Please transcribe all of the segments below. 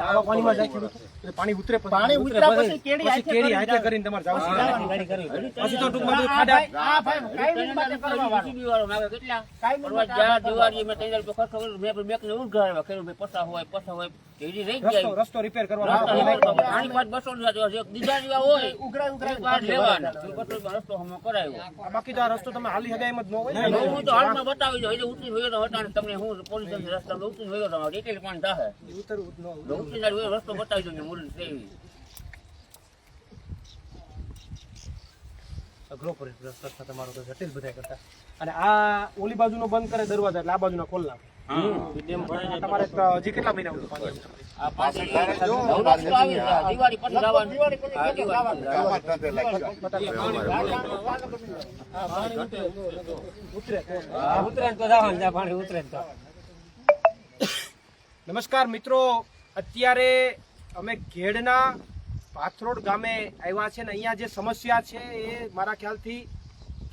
આવા પાણીમાં જાય ખેડૂતો? એટલે પાણી ઉતરે પછી. પાણી ઉતરે પછી- કેડી પછી કેડી કરીને કરીને તમારે જવું. પછી તો ટૂંકમાં ખાડા. હા ભાઈ- કાઈ નહીં માટે કરવા વાળો. કેટલા? કાઈ નહીં માટે જા દિવાળી મે તૈયાર પર ખર્ચો કર્યો, મે મેં કીધું ઊંઘ આવે ખેડૂત ભાઈ પસા હોય પસા હોય કેડી રહી જાય. રસ્તો રિપેર કરવા હોય પાણી પાંચ બસો રૂપિયા જો જેવા હોય ઉઘરાય ઉઘરાય એક લેવાના. બસો રસ્તો હમો કરાયો. બાકી તો આ રસ્તો તમે હાલી હગાય એમ જ ન હોય. હું તો હાલમાં બતાવી દઉં. એટલે ઉતરી હોય તો હટાણે તમને હું પોલીસ રસ્તા ઉતરી તો ડિટેલ પાણી થાહે ઉતરવું જ ન ઉતરી રસ્તો બતાવી દઉં મુરલી સેવી અઘરો રસ્તા તમારો તો જટિલ બધા કરતા. અને આ ઓલી બાજુનો બંધ કરે દરવાજા એટલે આ બાજુના ખોલ નાખે. તમારે હજી કેટલા મહિના. નમસ્કાર મિત્રો. અત્યારે અમે ઘેડના પાથરોડ ગામે આવ્યા છે ને અહીંયા જે સમસ્યા છે એ મારા ખ્યાલથી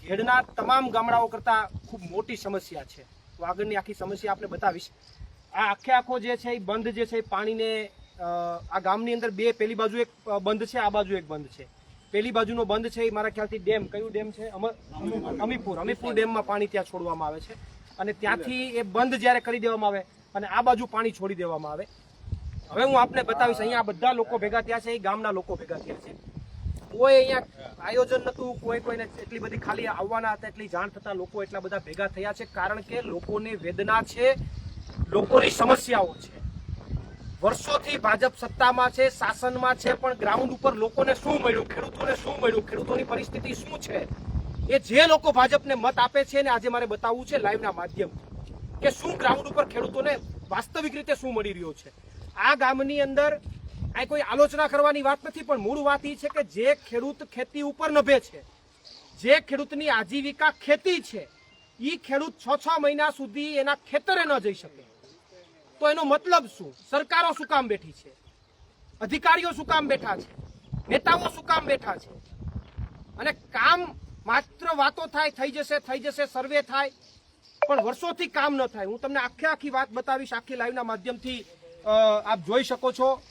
ઘેડના તમામ ગામડાઓ કરતાં ખૂબ મોટી સમસ્યા છે. તો આગળની આખી સમસ્યા આપણે બતાવીશ. આ આખે આખો જે છે એ બંધ જે છે એ પાણીને આ ગામની અંદર બે પેલી બાજુ એક બંધ છે, આ બાજુ એક બંધ છે. પેલી બાજુનો બંધ છે એ મારા ખ્યાલથી ડેમ, કયું ડેમ છે? અમ- અમીપુર અમીપુર ડેમમાં પાણી ત્યાં છોડવામાં આવે છે. અને ત્યાંથી એ બંધ જ્યારે કરી દેવામાં આવે અને આ બાજુ પાણી છોડી દેવામાં આવે. હવે હું આપને બતાવીશ, અહીંયા બધા લોકો ભેગા થયા છે એ ગામના લોકો ભેગા થયા છે. કોઈ અહીંયા આયોજન નતું, કોઈ કોઈને એટલી બધી ખાલી આવવાના હતા, એટલી જાણ થતા લોકો એટલા બધા ભેગા થયા છે, કારણ કે લોકોને વેદના છે, લોકોની સમસ્યાઓ છે. વર્ષોથી ભાજપ સત્તામાં છે, શાસનમાં છે, પણ ગ્રાઉન્ડ ઉપર લોકોને શું મળ્યું, ખેડૂતોને શું મળ્યું, ખેડૂતોની પરિસ્થિતિ શું છે? એ જે લોકો ભાજપને મત આપે છે ને આજે મારે બતાવવું છે લાઈવના માધ્યમથી, કે શું ગ્રાઉન્ડ ઉપર ખેડૂતોને વાસ્તવિક રીતે શું મળી રહ્યો છે? આ ગામની અંદર આ કોઈ આલોચના કરવાની વાત નથી, પણ મૂળ વાત એ છે કે જે ખેડૂત ખેતી ઉપર નભે છે, જે ખેડૂતની આજીવિકા ખેતી છે એ ખેડૂત છ છ મહિના સુધી એના ખેતરે ન જઈ શકે. તો એનો મતલબ શું? સરકારો શું કામ બેઠી છે? અધિકારીઓ શું કામ બેઠા છે? નેતાઓ શું કામ બેઠા છે? અને કામ માત્ર વાતો થાય, થઈ જશે થઈ જશે, સર્વે થાય, પણ વર્ષોથી કામ ન થાય. હું તમને આખે આખી વાત બતાવીશ, આખી લાઈવના માધ્યમથી. આપ જોઈ શકો છો.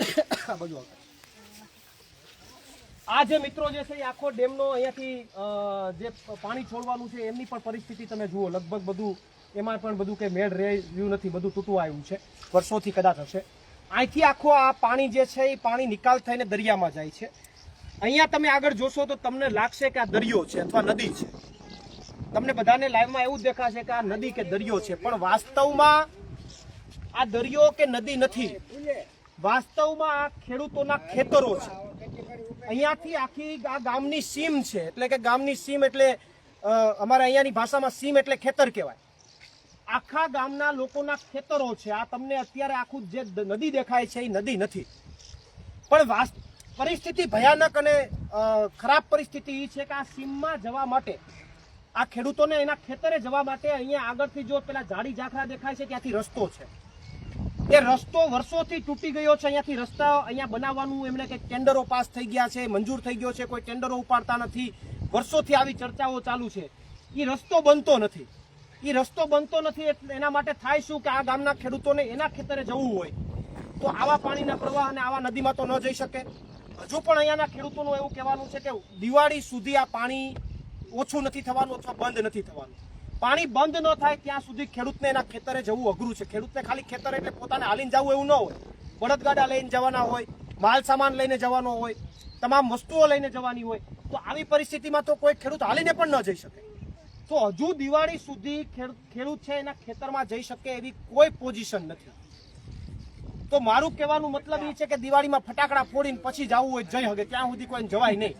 આ આ જે મિત્રો જે છે એ આખો ડેમનો અહીંયાથી જે પાણી છોડવાનું છે, એમની પણ પરિસ્થિતિ તમે જુઓ. લગભગ બધું, એમાં પણ બધું કે મેળ રહ્યું નથી. બધું તૂટું આવ્યું છે. વર્ષોથી કદાચ હશે. અહીંથી આખો આ પાણી જે છે એ પાણી નિકાલ થઈને દરિયામાં જાય છે. અહીંયા તમે આગળ જોશો તો તમને લાગશે કે આ દરિયો છે અથવા નદી છે. તમને બધાને લાઈવમાં એવું દેખાશે કે આ નદી કે દરિયો છે. પણ વાસ્તવમાં આ દરિયો કે નદી નથી. વાસ્તવમાં આ ખેડૂતોના ખેતરો છે. અહીંયાથી આખી આ ગામની સીમ છે. એટલે કે ગામની સીમ એટલે અમારે અહીંયાની ભાષામાં સીમ એટલે ખેતર કહેવાય. આખા ગામના લોકોના ખેતરો છે. આ તમને અત્યારે આખું જે નદી દેખાય છે એ નદી નથી. પણ પરિસ્થિતિ ભયાનક અને ખરાબ પરિસ્થિતિ એ છે કે આ સીમમાં જવા માટે, આ ખેડૂતોને એના ખેતરે જવા માટે અહીંયા આગળથી જો પેલા જાડી ઝાખરા દેખાય છે, ત્યાંથી રસ્તો છે. એ રસ્તો વર્ષોથી તૂટી ગયો છે. અહીંયાથી રસ્તા અહીંયા બનાવવાનું એમણે કંઈક ટેન્ડરો પાસ થઈ ગયા છે, મંજૂર થઈ ગયો છે, કોઈ ટેન્ડરો ઉપાડતા નથી. વર્ષોથી આવી ચર્ચાઓ ચાલુ છે. એ રસ્તો બનતો નથી. એ રસ્તો બનતો નથી એટલે એના માટે થાય શું કે આ ગામના ખેડૂતોને એના ખેતરે જવું હોય? તો આવા પાણીના પ્રવાહ અને આવા નદીમાં તો ન જઈ શકે. હજુ પણ અહીંયાના ખેડૂતોનું એવું કહેવાનું છે કે દિવાળી સુધી આ પાણી ઓછું નથી થવાનું અથવા બંધ નથી થવાનું. પાણી બંધ ન થાય ત્યાં સુધી ખેડૂતને એના ખેતરે જવું અઘરું છે. ખેડૂતને ખાલી ખેતર એટલે પોતાને હાલીને જવું એવું ન હોય. બળદગાડા લઈને જવાના હોય, માલ સામાન લઈને જવાનો હોય, તમામ વસ્તુઓ લઈને જવાની હોય, તો આવી પરિસ્થિતિમાં તો કોઈ ખેડૂત હાલીને પણ ન જઈ શકે. તો હજુ દિવાળી સુધી ખેડૂત છે એના ખેતરમાં જઈ શકે એવી કોઈ પોઝિશન નથી. તો મારું કહેવાનું મતલબ એ છે કે દિવાળીમાં ફટાકડા ફોડીને પછી જવું હોય જઈ હગે, ત્યાં સુધી કોઈ જવાય નહીં.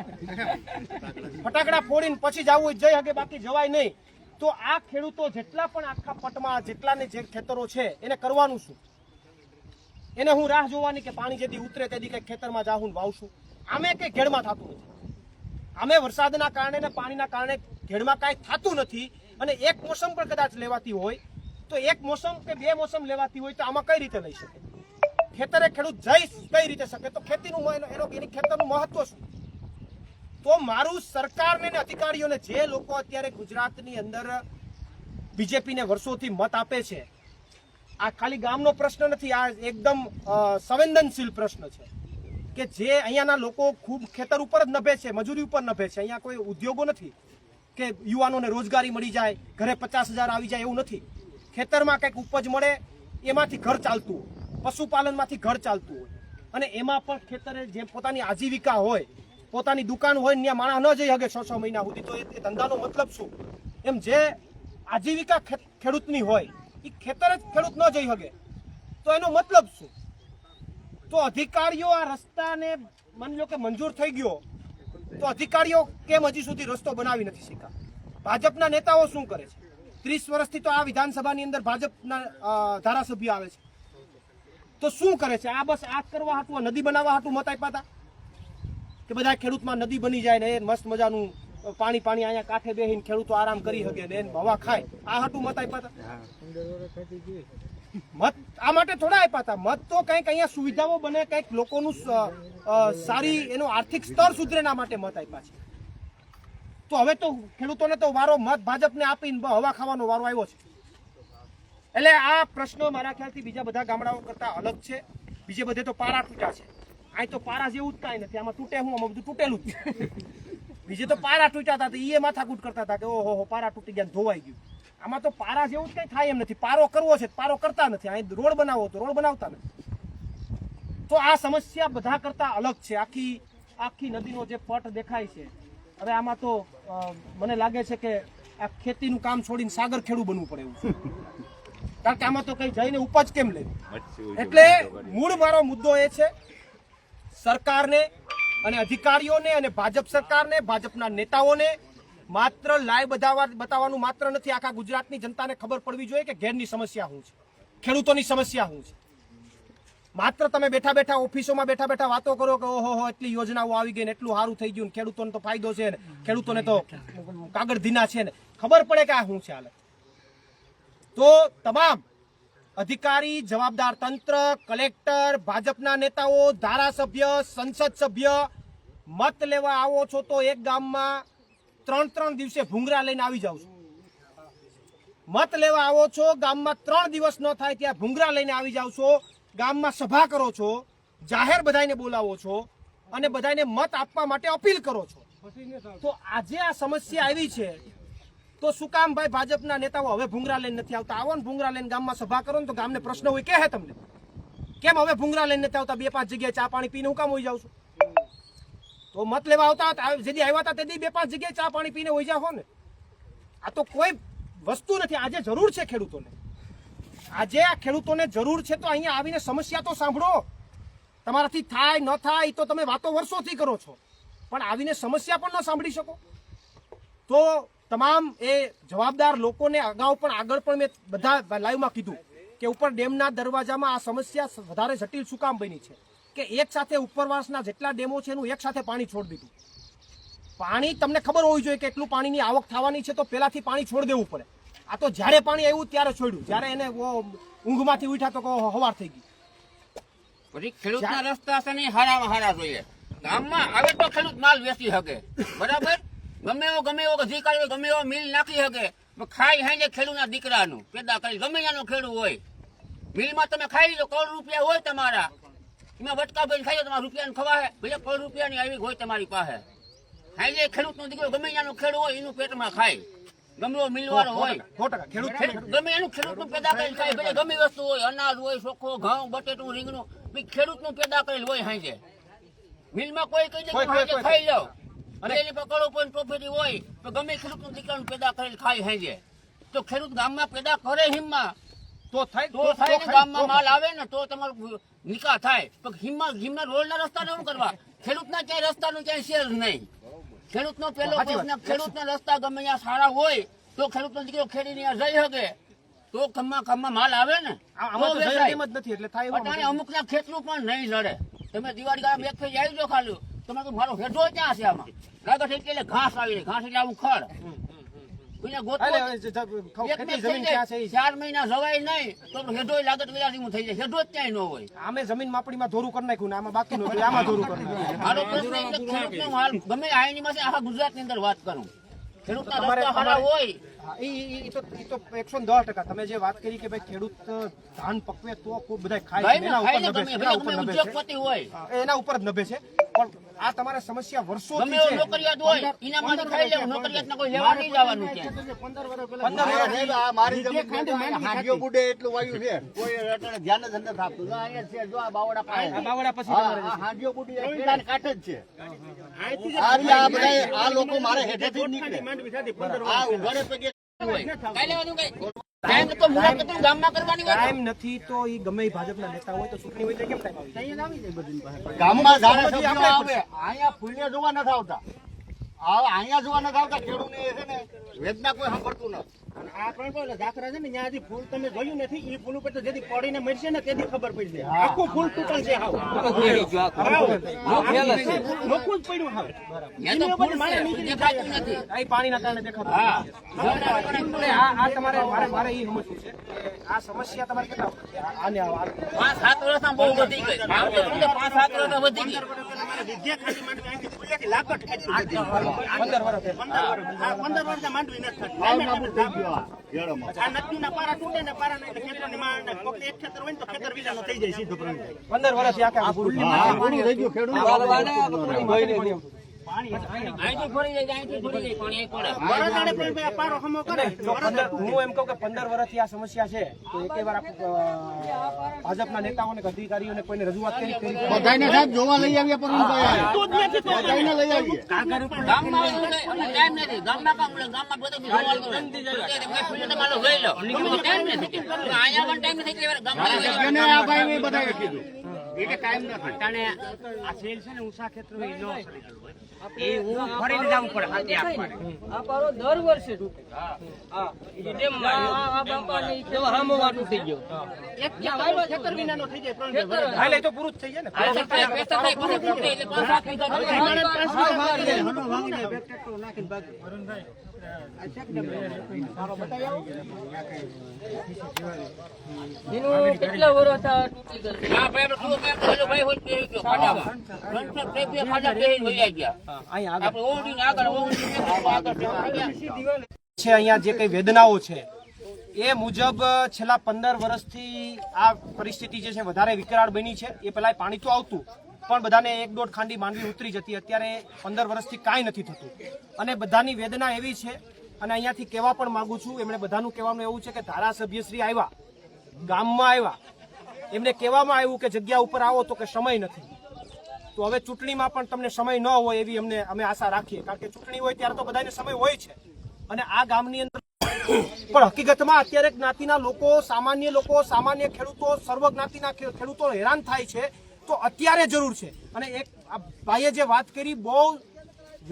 ફટાકડા ફોડીને પછી જવું હોય જઈ હગે, બાકી જવાય નહીં. તો આ ખેડૂતો જેટલા પણ આખા પટમાં, જેટલાને જે ખેતરો છે, એને કરવાનું શું? એને હું રાહ જોવાની કે પાણી જેથી ઉતરે તેથી કઈ ખેતરમાં ને વાવશું. આમે કઈ ઘેડમાં થતું નથી. આમે વરસાદના કારણે ને પાણીના કારણે ઘેડમાં કાંઈ થતું નથી અને એક મોસમ પણ કદાચ લેવાતી હોય, તો એક મોસમ કે બે મોસમ લેવાતી હોય તો આમાં કઈ રીતે લઈ શકે? ખેતરે ખેડૂત જઈ કઈ રીતે શકે? તો ખેતીનું એનો- એની ખેતરનું મહત્વ શું? તો મારું સરકારને ને અધિકારીઓને જે લોકો અત્યારે ગુજરાતની અંદર બીજેપીને વર્ષોથી મત આપે છે, આ ખાલી ગામનો પ્રશ્ન નથી, આ એકદમ સંવેદનશીલ પ્રશ્ન છે કે જે અહીંયાના લોકો ખૂબ ખેતર ઉપર જ નભે છે, મજૂરી ઉપર નભે છે. અહીંયા કોઈ ઉદ્યોગો નથી કે યુવાનોને રોજગારી મળી જાય, ઘરે પચાસ હજાર આવી જાય એવું નથી. ખેતરમાં કંઈક ઉપજ મળે, એમાંથી ઘર ચાલતું હોય, પશુપાલનમાંથી ઘર ચાલતું હોય. અને એમાં પણ ખેતરે જે પોતાની આજીવિકા હોય પોતાની દુકાન હોય ત્યાં માણસ ન જઈ શકે છ છ મહિના સુધી. તો એ ધંધાનો મતલબ શું? એમ જે આજીવિકા ખેડૂતની હોય એ ખેતર જ ખેડૂત ન જઈ શકે. તો એનો મતલબ શું? તો અધિકારીઓ આ રસ્તાને માની લો કે મંજૂર થઈ ગયો, તો અધિકારીઓ કેમ હજી સુધી રસ્તો બનાવી નથી શીખા ભાજપના નેતાઓ શું કરે છે? ત્રીસ વર્ષથી તો આ વિધાનસભાની અંદર ભાજપના ધારાસભ્ય આવે છે. તો શું કરે છે? આ બસ આ કરવા હાટું નદી બનાવવા હાટું મત આપ્યા હતા? કે બધા ખેડૂતમાં નદી બની જાય ને એ મસ્ત મજાનું પાણી પાણી અહીંયા કાંઠે બેહીને ખેડૂતો આરામ કરી શકે ને હવા ખાય. આ હાટું મત આપ્યા હતા મત આ માટે થોડા આપ્યા હતા મત તો કંઈક અહીંયા સુવિધાઓ બને કંઈક લોકોનું સારી એનું આર્થિક સ્તર સુધરે ના માટે મત આપ્યા છે. તો હવે તો ખેડૂતોને તો વારો મત ભાજપને આપીને હવા ખાવાનો વારો આવ્યો છે. એટલે આ પ્રશ્ન મારા ખ્યાલથી બીજા બધા ગામડાઓ કરતા અલગ છે. બીજે બધે તો પારા તૂટ્યા છે. અહીં તો પારા જેવું જ કાંઈ નથી આમાં તૂટે હું આમાં બધું તૂટેલું જ. બીજે તો પારા તૂટ્યા હતા તો એ માથાકૂટ કરતા હતા કે ઓહો હો પારા તૂટી ગયા ધોવાઈ ગયું. આમાં તો પારા જેવું જ કંઈ થાય એમ નથી. પારો કરવો છે પારો કરતા નથી. અહીં રોડ બનાવવો તો રોડ બનાવતા નથી. તો આ સમસ્યા બધા કરતા અલગ છે. આખી આખી નદીનો જે પટ દેખાય છે હવે આમાં તો મને લાગે છે કે આ ખેતીનું કામ છોડીને સાગર ખેડું બનવું પડે એવું કારણ કે આમાં તો કઈ જઈને ઉપજ કેમ લે એટલે મૂળ મારો મુદ્દો એ છે સરકારને અને અધિકારીઓને અને ભાજપ સરકારને, ભાજપના નેતાઓને માત્ર લાય બધાવા બતાવવાનું માત્ર નથી. આખા ગુજરાતની જનતાને ખબર પડવી જોઈએ કે ઘેરની સમસ્યા શું છે. ખેડૂતોની સમસ્યા શું છે. માત્ર તમે બેઠા બેઠા ઓફિસોમાં બેઠા બેઠા વાતો કરો કે ઓહો એટલી યોજનાઓ આવી ગઈ ને એટલું સારું થઈ ગયું ખેડૂતોને તો ફાયદો છે ને, ખેડૂતોને તો કાગળ ધીના છે ને. ખબર પડે કે આ શું છે હાલત તો તમામ અધિકારી, જવાબદાર તંત્ર, કલેક્ટર, ભાજપના નેતાઓ, ધારાસભ્ય, સંસદ સભ્ય, મત લેવા આવો છો તો એક ગામમાં ત્રણ ત્રણ દિવસે ભૂંગરા લઈને આવી જાઓ છો. મત લેવા આવો છો, ગામમાં ત્રણ દિવસ ન થાય ત્યાં ભૂંગરા લઈને આવી જાઓ છો, ગામમાં સભા કરો છો, જાહેર બધાને બોલાવો છો અને બધાને મત આપવા માટે અપીલ કરો છો. તો આજે આ સમસ્યા આવી છે તો શું કામ ભાઈ ભાજપના નેતાઓ હવે ભૂંગરા લઈને નથી આવતા? આવો ને ભૂંગરા લઈને ગામમાં સભા કરો ને તો ગામને પ્રશ્ન હોય કે હે તમને? કેમ હવે ભૂંગરા લઈને નથી આવતા? બે પાંચ જગ્યાએ ચા પાણી પીને હું કામ હોઈ જાઉં છું? તો મત લેવા આવતા જેથી આવ્યા હતા તેથી બે પાંચ જગ્યાએ ચા પાણી પીને હોઈ જાઓ ને. આ તો કોઈ વસ્તુ નથી. આજે જરૂર છે ખેડૂતોને. આજે આ ખેડૂતોને જરૂર છે તો અહીંયા આવીને સમસ્યા તો સાંભળો. તમારાથી થાય, ન થાય તો તમે વાતો વર્ષોથી કરો છો. પણ આવીને સમસ્યા પણ ન સાંભળી શકો. તો તમામ એ જવાબદાર લોકોને અગાઉ પણ આગળ પણ મેં બધા લાઈવમાં કીધું કે ઉપર ડેમના દરવાજામાં આ સમસ્યા વધારે જટિલ શું કામ બની છે? કે એક સાથે ઉપરવાસના જેટલા ડેમો છે એનું એક સાથે પાણી છોડી દીધું. પાણી તમને ખબર હોવી જોઈએ કે એટલું પાણીની આવક થવાની છે તો પહેલાથી પાણી છોડી દેવું પડે. આ તો જ્યારે પાણી આવ્યું ત્યારે છોડ્યું. જ્યારે એને ઊંઘમાંથી ઉઠ્યા તો હવાર થઈ ગઈ. ખેડૂતના રસ્તા છે ને હારામાં હારા જોઈએ. ગામમાં આવે તો ખેડૂત માલ વેચી શકે. બરાબર? ગમે એવો ગમે એવો અધિકારી ગમે એવો મિલ નાખી શકે ખાઈ હાઈને ખેડૂતના દીકરાનું. પેદા કરી ગમે એનો ખેડૂત હોય. મિલમાં તમે ખાઈ લીધો કરોડ રૂપિયા હોય તમારા. એમાં વટકા ભાઈ ખાઈ લો તમારા રૂપિયાનું ખવાય ભલે કરોડ રૂપિયાની આવી હોય તમારી પાસે. લે ખેડૂતનો દીકરો ગમે એનો ખેડૂત હોય એનું પેટમાં ખાય. ગમે મિલવાળો હોય. ગમે એનું ખેડૂતનું પેદા કરેલ ખાય ભલે ગમે વસ્તુ હોય અનાજ હોય ચોખ્ખો ઘઉં બટેટું રીંગણું ખેડૂતનું પેદા કરેલ હોય હાંજે. મિલમાં કોઈ કહી દે ખાઈ લો. અને- એની પકડો પણ પ્રોફિટ હોય તો ગમે ખેડૂતનું દીકરાનું પેદા કરેલ ખાય હેજે. તો ખેડૂત ગામમાં પેદા કરે હિમમાં. તો થાય તો થાય ગામમાં માલ આવે ને તો તમારો નિકાહ થાય. પણ હિમમાં હિમના રોડના રસ્તા શું કરવા. ખેડૂતના ક્યાંય રસ્તાનું ક્યાંય શેર નહીં. ખેડૂતનો પેલો. ખેડૂતના રસ્તા ગમે ત્યાં સારા હોય તો ખેડૂતનો દીકરો ખેડીને જઈ શકે. તો ખમ્મા ખમ્મા માલ આવે ને અમુક અમુકના ખેતરું પણ નહીં લડે. તમે દિવાળી ગાળા એક ફેરી આવી જો ખાલી. તમારે તો મારો હેઠો ક્યાં છે આમાં? લાગે છે એટલે ઘાસ આવી ઘાસ એટલે આવું ખડ. કોઈને ગોતવો એટલે હવે જ- જ- ખવ- એક ખેતી મેં જમીન થઈ ક્યાં જાય, છે ઈ. ચાર મહિના જવાય નહીં તો હેઠો લાગત વેલાથી થઈ જાય. હેઠો જ ક્યાંય ન હોય. આમે જમીન માપણીમાં ધોરું કરી નાખ્યું ને આમાં બાકી નું આમાં ધોરું કરી મારો પ્રશ્ન એટલે ખેડૂતનો હાલ ગમે આની પાસે આખા ગુજરાતની અંદર વાત કરું. ખેડૂતના રસ્તા સારા હોય. ઈ તો એકસો દસ ટકા. તમે જે વાત કરી કે ભાઈ ખેડૂત ધાન પકવે તો ખૂબ બધા ખાય ઉપર નભે છે, એના ઉપર જ નભે છે. પણ આ તમારે સમસ્યા વર્ષોથી ગમે છે. નોકરિયાત હોય એના ખાઈ લેવું નોકરિયાતને કોઈ લેવા નહીં જવાનું છે પંદર મારા વર્ષથી સાહેબ, આ મારી જમીન બુડે એટલું વાયુ છે. કોઈ અત્યારે ધ્યાન જ નથી આપતું જો અહીંયા છે જો આ બાવડા પાસે. આ બાવડા પછી હા, તમારે આ હાંડિયો બુડી આ કેળાને જ છે. આ બધા આ લોકો મારે હેઠેથી નીકળે. આ ઉઘાડે પગે હોય. કાંઈ લેવાનું કઈ? ટાઈમ તો મુલાકાત ગામમાં કરવાની હોય ટાઈમ નથી તો ઈ ગમે ભાજપના નેતા હોય તો ચૂંટણી હોય તો કેમ ટાઈમ આવી ગામમાં ધારાસભ્યો આવે અહીંયા ફૂલને જોવા નથી આવતા. આ અહીંયા જોવા નથી આવતા ખેડૂતને ને વેદના કોઈ સાંભળતું નથી. આ પણ કહો છે ને ત્યાંથી ફૂલ તમે જોયું નથી એ ફૂલ ઉપર તો જેથી પડીને મરશે ને તેથી ખબર પડશે આખું ફૂલ તૂટલ છે હાવ. નોખું જ પડ્યું હાવ. પાણીના કારણે દેખાતું આ આ તમારે મારે મારે ઈ સમજવું છે. આ સમસ્યા તમારે કેટલા આને પાંચ સાત વર્ષમાં બહુ વધી ગઈ. પાંચ સાત વર્ષમાં વધી ગઈ. વિદ્યા ખાલી માંડવી અહીંથી ખુલ્લેથી લાકડ ખાધી હતી. પંદર વર્ષ. પંદર વર્ષ. માંડવી નથી નાબૂદ થઈ આ નદીના પારા તૂટે ને પારા નહીં ખેતરની માંડ ને એક ખેતર હોય તો ખેતર બીજાનો થઈ જાય સીધો પ્રવીણભાઈ. પંદર વર્ષથી આખા આ ગયું ખેડૂત હું એમ કહું કે પંદર વર્ષથી આ સમસ્યા છે. તો એક વાર ભાજપના નેતાઓને અધિકારીઓને કોઈને રજૂઆત કરી કરી બધાને સાહેબ જોવા લઈ આવ્યા પણ બધાને લઈ આવીએ. ટાઈમ નથી. ગામમાં કામ ગામમાં બધું અહીંયા પણ ટાઈમ નથી આ ભાઈ બધાએ કીધું. એટલે ટાઈમ નથી અટાણે આ સેલ છે ને ઉષા ખેતરો એ નો એ હું ફરીને જવું પડે હાથે આપવાને. આ પારો દર વર્ષે તૂટે હા ઈ આ આ બાપાને ઈ કેવો હામોવા તૂટી ગયો એક ખેતર ખેતર વિનાનો થઈ જાય પ્રવીણભાઈ. હા તો પૂરું થઈ જાય ને પૈસા થાય, પૈસા થાય, પછી એટલે પાંચ થઈ જાય. તે ખાડામાં. ત્રણસો બે બે ખાડા બેહીને વહી છે અહીંયા જે કઈ વેદનાઓ છે, એ મુજબ છેલ્લા પંદર વર્ષથી આ પરિસ્થિતિ જે છે વધારે વિકરાળ બની છે. એ પેલા પાણી તો આવતું. પણ બધાને એક દોઢ ખાંડી માંડવી ઉતરી જતી. અત્યારે પંદર વર્ષથી કાંઈ નથી થતું. અને બધાની વેદના એવી છે, અને અહીંયાથી કહેવા પણ માગું છું, એમણે બધાનું કહેવાનું એવું છે કે ધારાસભ્યશ્રી આવ્યા, ગામમાં આવ્યા. એમને કહેવામાં આવ્યું કે જગ્યા ઉપર આવો તો કે સમય નથી. તો હવે ચૂંટણીમાં પણ તમને સમય ન હોય એવી અમને, અમે આશા રાખીએ. કારણ કે ચૂંટણી હોય ત્યારે તો બધાને સમય હોય છે. અને આ ગામની અંદર પણ હકીકતમાં અત્યારે જ્ઞાતિના લોકો, સામાન્ય લોકો, સામાન્ય ખેડૂતો સર્વ જ્ઞાતિના ખેડૂતો હેરાન થાય છે તો અત્યારે જરૂર છે. અને એક ભાઈએ જે વાત કરી, બહુ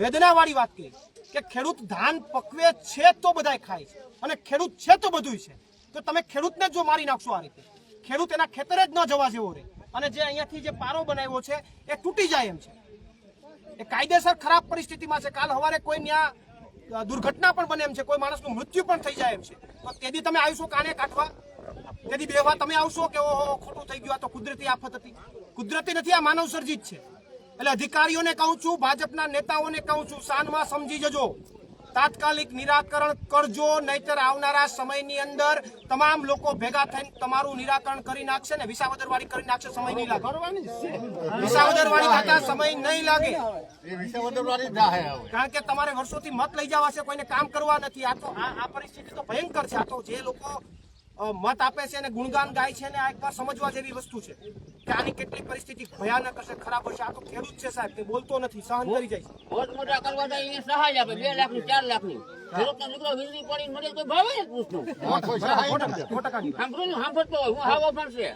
વેદનાવાળી વાત કરી કે ખેડૂત ધાન પકવે છે તો બધાય ખાય છે અને ખેડૂત છે તો બધું છે. તો તમે ખેડૂતને જો મારી નાખશો આ રીતે. ખેડૂત એના ખેતરે જ ન જવા જેવો રહે. અને જે અહીંયાથી જે પારો બનાવ્યો છે, એ તૂટી જાય એમ છે. એ કાયદેસર ખરાબ પરિસ્થિતિમાં છે. કાલ સવારે કોઈ ત્યાં દુર્ઘટના પણ બને એમ છે. કોઈ માણસનું મૃત્યુ પણ થઈ જાય એમ છે. તો તેથી તમે આવીશો કાને કાઢવા? તેથી બે વાર તમે આવશો કે ઓહો ખોટું થઈ ગયું આ તો કુદરતી આફત હતી. કુદરતી નથી આ માનવ સર્જિત છે. એટલે અધિકારીઓને કહું છું ભાજપના નેતાઓને કહું છું સાનમાં સમજી જજો. તાત્કાલિક નિરાકરણ કરજો નહીતર આવનારા સમયની અંદર તમામ લોકો ભેગા થઈને તમારું નિરાકરણ કરી નાખશે ને વિસાવદર વાળી કરી નાખશે સમય નહીં લાગે. વિસાવદર વાળી ખાતા સમય નહીં લાગે. વિસાવદરવાળી કારણ કે તમારે વર્ષોથી મત લઈ જવા છે કોઈને કામ કરવા નથી. આ તો આ પરિસ્થિતિ તો ભયંકર છે. આ તો જે લોકો મત આપે છે અને ગુણગાન ગાય છે ને આ એકવાર સમજવા જેવી વસ્તુ છે કે આની કેટલી પરિસ્થિતિ ભયાનક હશે ખરાબ હશે આ તો ખેડૂત છે સાહેબ તે બોલતો નથી સહન કરી જાય છે મોટ મોટા કરવા જાય એને સહાય આપે બે લાખની ચાર લાખની ખેડૂતનો દીકરો વીજળી પડી મરે કોઈ ભાવે જ પૂછતું. સાંભળું સાંભળતો હોય હું હાવો પણ છે.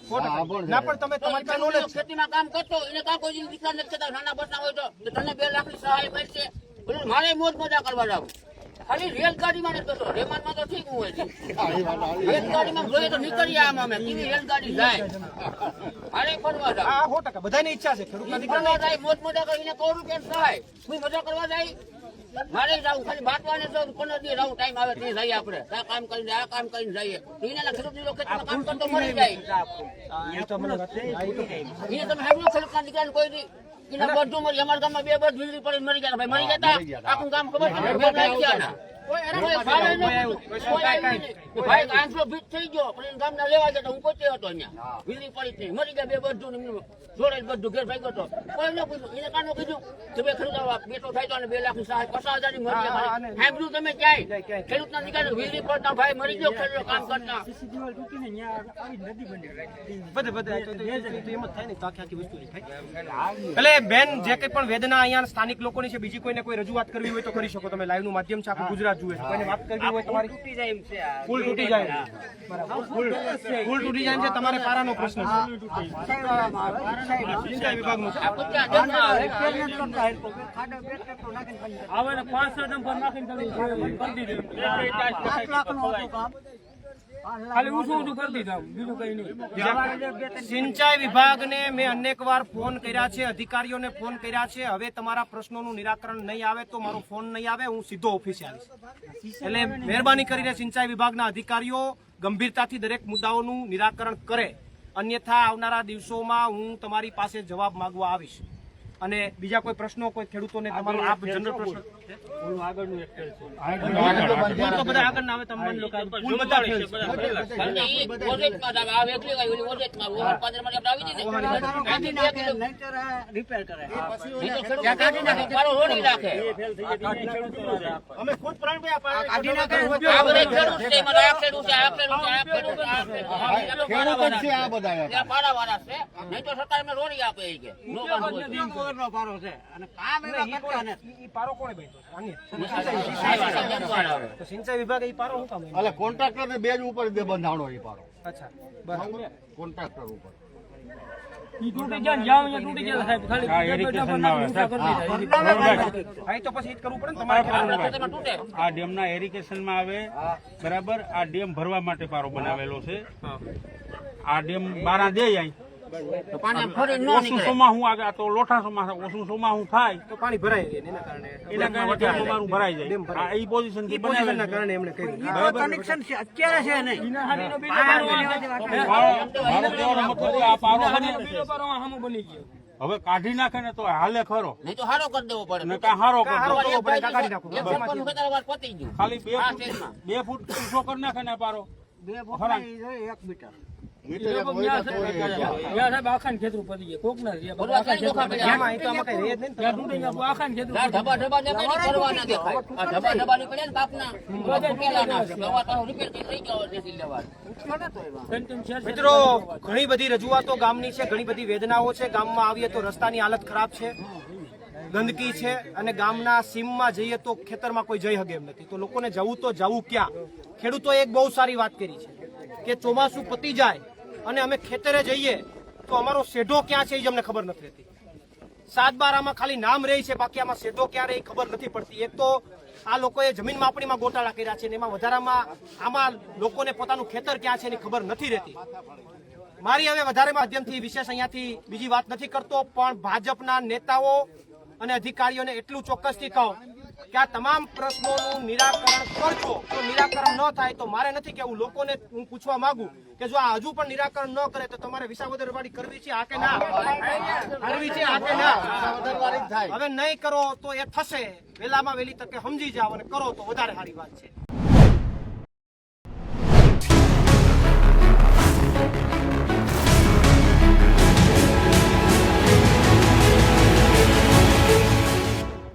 ના પણ તમે તમારી પાસે નોલેજ છે. ખેતીમાં કામ કરતો એને કાં કોઈ દીકરા નથી થતા નાના બસના હોય તો તને બે લાખની સહાય મળશે બોલે મારે મોટ મોટા કરવા જાવ ખાલી રેલગાડીમાં નથી કરતો રેમાનમાં તો ઠીક હોય છે. રેલગાડીમાં જોઈએ તો નીકળી આમ અમે. કેવી રેલગાડી જાય? અરે ફરવા જાય આ સો ટકા. બધાની ઈચ્છા છે. જાય મોજ મજા કરીને કરોડ રૂપિયા થાય કોઈ મજા કરવા જાય? મારે જાવ ખાલી બાટવાને તો પંદર દિવસ આવું ટાઈમ આવે તે જઈએ આપણે. આ કામ કરીને આ કામ કરીને જઈએ. તો એના ખેડૂતની લોકો કામ કરતો મરી જાય. એને તમે સાંભળ્યું ખેડૂતના દીકરાને કોઈ દી. એના બધું મરી અમારા ગામમાં બે બધ વીજળી પડી મરી ગયા. ભાઈ મરી ગયા? આખું ગામ ખબર કોઈ કોઈ નહીં. કોઈ નહીં. ભાઈ આંસુ ભીત થઈ ગયો. પણ ગામના લેવા જતા હું પોતે હતો અહીંયા વીજળી પડી હતી મરી ગયા બે બધું જોડે બધું ઘેર ભાગ્યો હતો કોઈ ન પૂછ્યું એને કાનો કીધું કે બે ખેડૂત આવા. થાય તો અને બે લાખ સહાય. પચાસ હજારની મરી. સાંભળ્યું તમે ક્યાંય? ખેડૂતના દીકરા વીજળી પડતા ભાઈ મરી ગયો ખેડૂત કામ કરતા. બધે બધે આ તો- તો- તો- તો એમ જ થાય ને તો આખી આખી વસ્તુ નહીં થાય. એટલે બેન જે કઈ પણ વેદના અહીંયા સ્થાનિક લોકોની છે બીજી કોઈને કોઈ રજૂઆત કરવી હોય તો કરી શકો. તમે લાઈવનું માધ્યમ છે આખું ગુજરાત જુએ કોઈને વાત કરવી હોય તમારી. ફૂલ તૂટી જાય બરાબર જાય. પુલ તૂટી જાય છે તમારે પારાનો પ્રશ્ન છે. વિભાગનો. આવે. ને પાંચ ડમ્પર નાખીને ખાલી ઊંચું ઊંચું કરી દીધા બીજું કઈ નહીં. સિંચાઈ વિભાગને મેં અનેક વાર ફોન કર્યા છે, અધિકારીઓને ફોન કર્યા છે. હવે તમારા પ્રશ્નોનું નિરાકરણ નહીં આવે તો મારો ફોન નહીં આવે, હું સીધો ઓફિસે આવીશ. એટલે મહેરબાની કરીને સિંચાઈ વિભાગના અધિકારીઓ ગંભીરતાથી દરેક મુદ્દાઓનું નિરાકરણ કરે. અન્યથા આવનારા દિવસોમાં હું તમારી પાસે જવાબ માંગવા આવીશ. અને બીજા કોઈ પ્રશ્નો કોઈ ખેડૂતોને તમારો આપ જનરલ પ્રશ્ન ફૂલ તો બધા આગળ ના આવે તમે માની ફૂલ બધા ફેલ છે. અને ઈ પ્રોજેક્ટમાં આવે. આ ગઈ, ઓલી પ્રોજેક્ટમાં. ઓહર પાંદરમાં આપણે આવી દીધી. કાઢી નાખે. નહીં તો ખેડૂત પાડો રોડી નાખે. અમે ખુદ પ્રાણભાઈ આ આ બધા ખેડૂત છે, એમાં આ ખેડૂત છે, આ ખેડૂત છે, આ ખેડૂત છે, આ ખેડૂત છે. આ ખેડૂત જ છે આ બધા અહીંયા. ત્યાં છે. નહીં તો સરકાર રોડી આપે કે. નો હોય તો. ઈ- ઈ પારો કોણે બાંધ્યો છે? આને. જમવાના આવે. તો સિંચાઈ વિભાગે ઈ પારો શું કામ એટલે કોન્ટ્રાક્ટર ને બે જ ઉપર બે બંધાણો એ પારો. અચ્છા બરાબર? કોન્ટ્રાક્ટર ઉપર. ઈ તૂટી જાય જાવ અહીંયા તૂટી જાય સાહેબ ખાલી હા, તો પછી ઈ કરવું પડે ને તમારે. આ ડેમ ના એરિગેશન ડેમના એરિગેશનમાં આવે બરાબર? આ ડેમ ભરવા માટે પારો બનાવેલો છે. આ ડેમ બારા દે જાય તો પાણી ફરી ન ઓછું નીકળે. સોમાહું આવે આ તો લોઠા સોમા ઓછું સોમાહું થાય તો પાણી ભરાઈ જાય એના કારણે એના કારણે ડેમ અમારું ભરાઈ જાય આ ઈ પોઝિશનથી બનાવે એના કારણે એમણે કહ્યું ઈના કનેક્શન છે અત્યારે છે. મારો કહેવાનો મતલબ આ પારો બને બીજો પારો આ સામો બની ગયો હવે કાઢી નાખે ને તો હાલે ખરો નહીં તો હારો કરી દેવો પડે ને કાં હારો કરવો પડે, કાઢી નાખો. પતી ગયું ખાલી બે ફૂટ બે ફૂટ ઊંચો કરી નાખે ને પારો બે ફૂટ એક હોય મિત્રો ઘણી બધી રજૂઆતો ગામની છે ઘણી બધી વેદનાઓ છે. ગામમાં આવીએ તો રસ્તાની હાલત ખરાબ છે ગંદકી છે અને ગામના સીમમાં જઈએ તો ખેતરમાં કોઈ જઈ હગે એમ નથી. તો લોકોને જવું તો જવું ક્યાં? ખેડૂતો એક બહુ સારી વાત કરી છે કે ચોમાસું પતી જાય અને અમે ખેતરે જઈએ તો અમારો શેઢો ક્યાં છે એ અમને ખબર નથી રહેતી. સાત બારામાં ખાલી નામ રહી છે બાકી આમાં શેઢો ક્યાં રહે એ ખબર નથી પડતી. એક તો આ લોકોએ જમીન માપણીમાં ગોટાળા કર્યા છે અને એમાં વધારામાં આમાં લોકોને પોતાનું ખેતર ક્યાં છે એની ખબર નથી રહેતી. મારી હવે વધારે માધ્યમથી વિશેષ અહીંયાથી બીજી વાત નથી કરતો, પણ ભાજપના નેતાઓ અને અધિકારીઓને એટલું ચોક્કસથી કહો કે આ તમામ પ્રશ્નોનું નિરાકરણ કરજો. તો નિરાકરણ ન થાય તો મારે નથી કેવું લોકોને હું પૂછવા માંગુ કે જો આ હજુ પણ નિરાકરણ ન કરે તો તમારે વિસાવદરવાડી કરવી છે આ કે ના? કરવી છે આ કે ના? હવે નહીં કરો તો એ થશે. વહેલામાં વહેલી તકે સમજી જાઓ અને કરો તો વધારે સારી વાત છે.